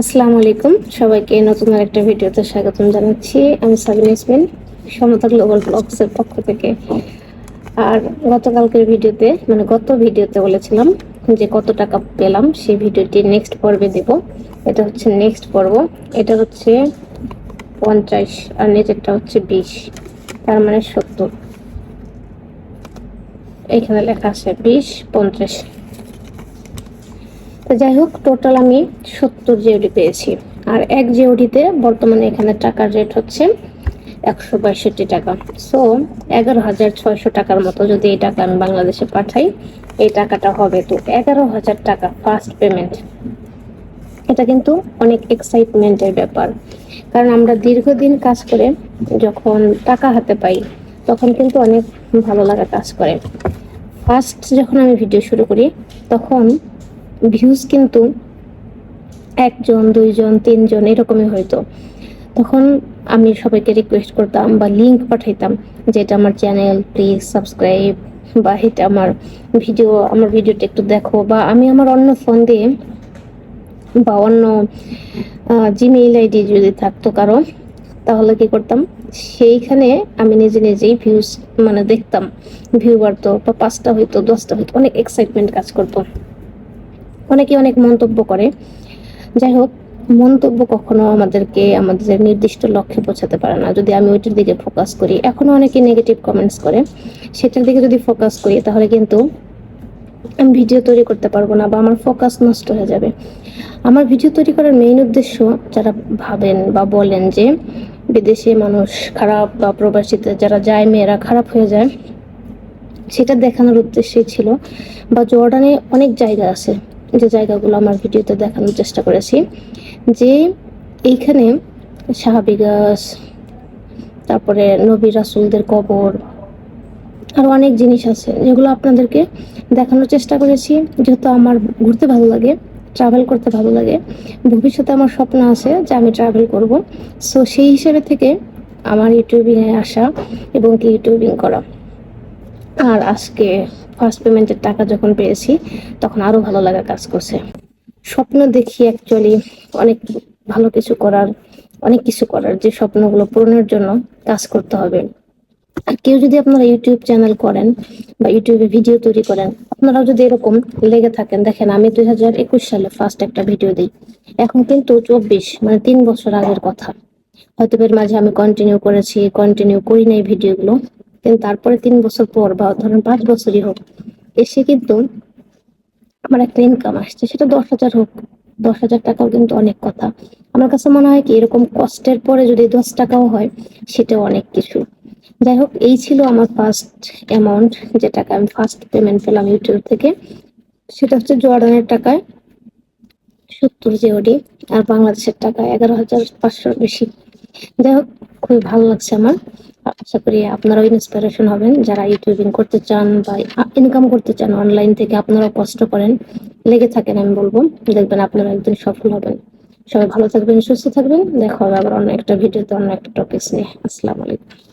আসসালামু আলাইকুম। সবাইকে নতুন আরেকটা ভিডিওতে স্বাগতম জানাচ্ছি। আমি সাবিন ইসমিন সমতা গ্লোবাল ব্লগসের পক্ষ থেকে। আর গতকালকের ভিডিওতে মানে গত ভিডিওতে বলেছিলাম যে কত টাকা পেলাম, সেই ভিডিওটি নেক্সট পর্বে দেব। এটা হচ্ছে নেক্সট পর্ব। এটা হচ্ছে পঞ্চাশ আর নিচেরটা হচ্ছে বিশ। তার মানে সত্তর। এখানে লেখা আছে বিশ, পঞ্চাশ। তো যাই হোক টোটাল আমি সত্তর জিওডি পেয়েছি। আর এক জিওডিতে বর্তমানে এখানে টাকার রেট হচ্ছে একশো পঁয়ষট্টি টাকা। সো এগারো হাজার ছয়শো টাকার মতো যদি এই টাকা আমি বাংলাদেশে পাঠাই, এই টাকাটা হবে তো এগারো হাজার টাকা ফার্স্ট পেমেন্ট এটা কিন্তু অনেক এক্সাইটমেন্টের ব্যাপার। কারণ আমরা দীর্ঘদিন কাজ করে যখন টাকা হাতে পাই, তখন কিন্তু অনেক ভালো লাগা কাজ করে। ফার্স্ট যখন আমি ভিডিও শুরু করি, তখন ভিউজ কিন্তু একজন, দুইজন, তিনজন এরকমই হইতো তখন আমি সবাইকে রিকোয়েস্ট করতাম বা লিংক পাঠাইতাম যে এটা আমার চ্যানেল প্লিজ সাবস্ক্রাইব বা এটা আমার ভিডিও আমার ভিডিওটা একটু দেখো বা আমি আমার অন্য ফোন দিয়ে বা অন্য জিমেইল আইডি যদি থাকতো কারও, তাহলে কি করতাম? সেইখানে আমি নিজে নিজেই ভিউজ মানে দেখতাম। ভিউ বাড়তো বা পাঁচটা হইতো দশটা হইতো অনেক এক্সাইটমেন্ট কাজ করতো। অনেকে অনেক মন্তব্য করে। যাই হোক, মন্তব্য কখনো আমাদেরকে, আমাদের নির্দিষ্ট লক্ষ্যে পৌঁছাতে পারে না। যদি আমি ওইটার দিকে ফোকাস করি, এখনও অনেকে নেগেটিভ কমেন্টস করে। সেটার দিকে যদি ফোকাস করি, তাহলে কিন্তু আমি ভিডিও তৈরি করতে পারব না বা আমার ফোকাস নষ্ট হয়ে যাবে। আমার ভিডিও তৈরি করার মেইন উদ্দেশ্য যারা ভাবেন বা বলেন যে বিদেশে মানুষ খারাপ বা প্রবাসীতে যারা যায়, মেয়েরা খারাপ হয়ে যায়, সেটা দেখানোর উদ্দেশ্যই ছিল। বা জর্ডানে অনেক জায়গা আছে। যে জায়গাগুলো আমার ভিডিওতে দেখানোর চেষ্টা করেছি, যে এইখানে সাহাবি গাছ, তারপরে নবী রাসুলদের কবর আরও অনেক জিনিস আছে যেগুলো আপনাদেরকে দেখানোর চেষ্টা করেছি। যেহেতু আমার ঘুরতে ভালো লাগে ট্রাভেল করতে ভালো লাগে, ভবিষ্যতে আমার স্বপ্ন আছে যে আমি ট্রাভেল করব। সো সেই হিসেবে থেকে আমার ইউটিউবিংয়ে আসা এবং কি ইউটিউবিং করা। আর আজকে ফার্স্ট পেমেন্টের টাকা যখন পেয়েছি, তখন আরও ভালো লাগা কাজ করছে। স্বপ্ন দেখি অ্যাকচুয়ালি অনেক ভালো কিছু করার, অনেক কিছু করার, যে স্বপ্নগুলো পূরণের জন্য কাজ করতে হবে। আর কেউ যদি আপনারা ইউটিউব চ্যানেল করেন বা ইউটিউবে ভিডিও তৈরি করেন, আপনারাও যদি এরকম লেগে থাকেন, দেখেন আমি দুই হাজার একুশ সালে ফার্স্ট একটা ভিডিও দিই। এখন কিন্তু চব্বিশ মানে তিন বছর আগের কথা। হয়তো এর মাঝে আমি কন্টিনিউ করেছি কন্টিনিউ করি নাই ভিডিওগুলো কিন্তু তারপরে তিন বছর পর বা ধরেন পাঁচ বছরই হোক, এসে কিন্তু আমার একটা ইনকাম আসছে। সেটা দশ হাজার হোক, দশ হাজার টাকাও কিন্তু অনেক কথা। আমার কাছে মনে হয় কি, এরকম কষ্টের পরে যদি দশ টাকাও হয়, সেটাও অনেক কিছু। যাই হোক, এই ছিল আমার ফার্স্ট অ্যামাউন্ট যে টাকা আমি ফার্স্ট পেমেন্ট পেলাম ইউটিউব থেকে। সেটা হচ্ছে জর্ডানের টাকায় সত্তর জিওডি আর বাংলাদেশের টাকা এগারো হাজার পাঁচশোর বেশি। যাই হোক, খুবই ভালো লাগছে আমার। আশা করি আপনারাও ইন্সপিরেশন হবেন। যারা ইউটিউবিং করতে চান বা ইনকাম করতে চান অনলাইন থেকে আপনারাও কষ্ট করেন। লেগে থাকেন আমি বলব। দেখবেন আপনারা একদিন সফল হবেন। সবাই ভালো থাকবেন, সুস্থ থাকবেন। দেখা হবে আবার অন্য একটা ভিডিওতে অন্য একটা টপিক নিয়ে। আসসালামু আলাইকুম।